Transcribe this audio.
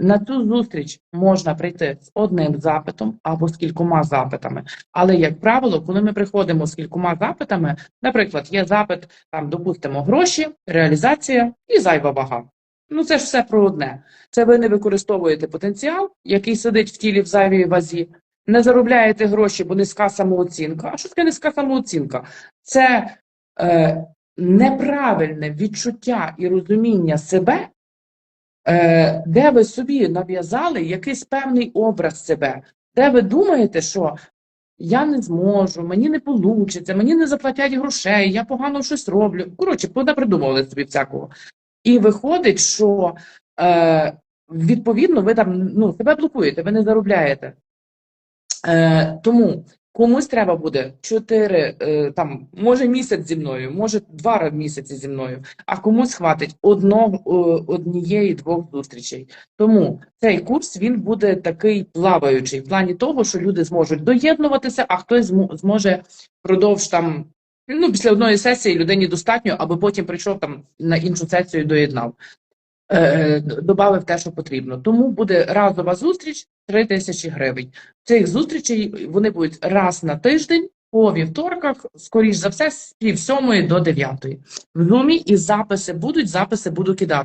На цю зустріч можна прийти з одним запитом або з кількома запитами. Але, як правило, коли ми приходимо з кількома запитами, наприклад, є запит, там, допустимо, гроші, реалізація і зайва вага. Ну, це ж все про одне. Це ви не використовуєте потенціал, який сидить в тілі в зайвій вазі, не заробляєте гроші, бо низька самооцінка. А що таке низька самооцінка? Це е, неправильне відчуття і розуміння себе, де ви собі нав'язали якийсь певний образ себе, де ви думаєте, що я не зможу, мені не вийде, мені не заплатять грошей, я погано щось роблю. Коротше, придумували собі всякого. І виходить, що е, відповідно ви там ну, себе блокуєте, ви не заробляєте. Е, тому комусь треба буде 4, е, там, може місяць зі мною, може два місяці зі мною, а комусь хватить одного, е, однієї двох зустрічей. Тому цей курс він буде такий плаваючий в плані того, що люди зможуть доєднуватися, а хтось змо- зможе впродовж там. Ну, після одної сесії людині достатньо, аби потім прийшов там на іншу сесію і доєднав. Е, добавив те, що потрібно. Тому буде разова зустріч 3 тисячі гривень. Цих зустрічей вони будуть раз на тиждень по вівторках, скоріш за все, з пів сьомої до дев'ятої. В гумі і записи будуть, записи буду кидати.